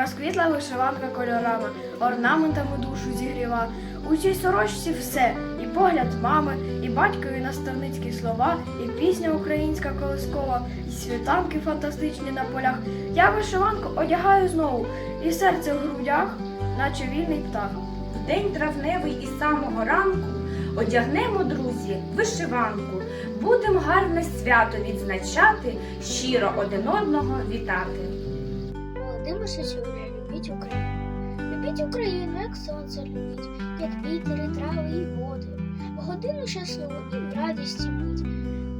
Розквітла вишиванка кольорами, орнаментами душу зігріва. У цій сорочці все, і погляд мами, і батькові наставницькі слова, і пісня українська колискова, і світанки фантастичні на полях. Я вишиванку одягаю знову, і серце в грудях, наче вільний птах. В день травневий із самого ранку одягнемо, друзі, вишиванку. Будем гарне свято відзначати, щиро один одного вітати. Володимир Сосюля, любіть Україну. Любіть Україну, як сонце любіть, як вітер, і трави і води. В годину щасливу і в радісті мить.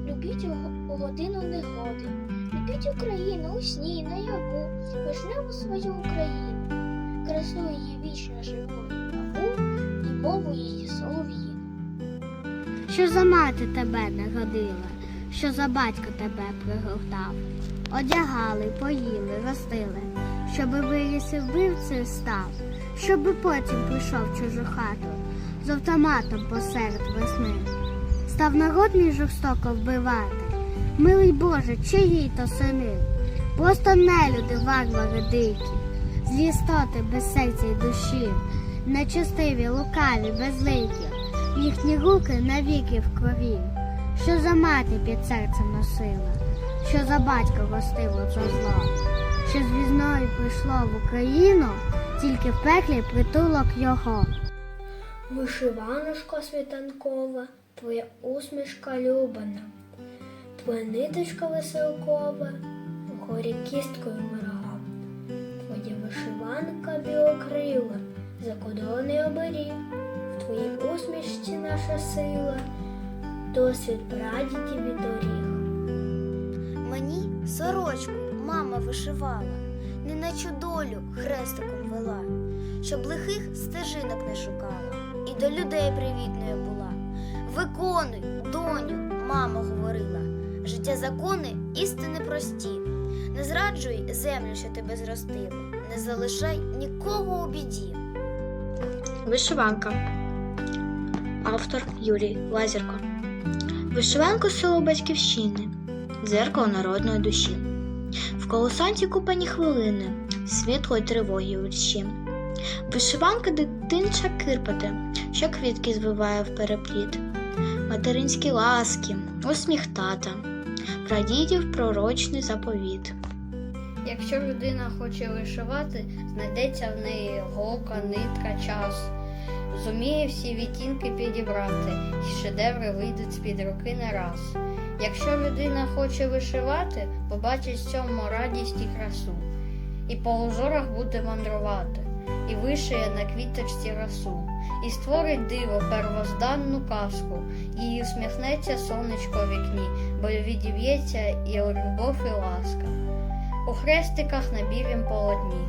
Любіть у, годину негоди. Любіть Україну у сні, і наяву, вишневу свою Україну, красу її вічно живу і мову її солов'їну. Що за мати тебе народила, що за батько тебе пригортав. Одягали, поїли, ростили, щоби виріс і вбивцею став, щоби потім прийшов чужу хату з автоматом посеред весни. Став народ мій жорстоко вбивати. Милий Боже, чиї то сини? Просто нелюди, варвари дикі, злі істоти без серця й душі, нечестиві, лукаві, безликі їхні руки навіки в крові. Що за мати під серцем носила, що за батько ростило це зло, що з візною прийшло в Україну, тільки в пеклі притулок його. Вишиванушка світанкова, твоя усмішка любана, твоя ниточка веселкова, вгорі кісткою ворога. Твоя вишиванка білокрила, закодований оберіг, в твоїй усмішці наша сила, досвід прадідів і доріг. Сорочку мама вишивала, неначе долю хрестиком вела, щоб лихих стежинок не шукала і до людей привітною була. Виконуй, доню, мама говорила, життя закони істини прості. Не зраджуй землю, що тебе зростили, не залишай нікого у біді. Вишиванка. Автор Юрій Лазерко. Вишиванку село батьківщини. Дзеркало народної душі. В колосанці купані хвилини, світлої тривоги у. Вишиванка дитинча кирпати, що квітки звиває в перепліт. Материнські ласки, усміх тата, прадідів пророчний заповіт. Якщо людина хоче вишивати, знайдеться в неї голка, нитка, час. Зуміє всі відтінки підібрати, і шедеври вийдуть з-під руки не раз. Якщо людина хоче вишивати, побачить в цьому радість і красу, і по узорах буде мандрувати, і вишиє на квіточці росу, і створить диво первозданну казку, і усміхнеться сонечко в вікні, бо відіб'ється і любов, і ласка у хрестиках на білім полотні.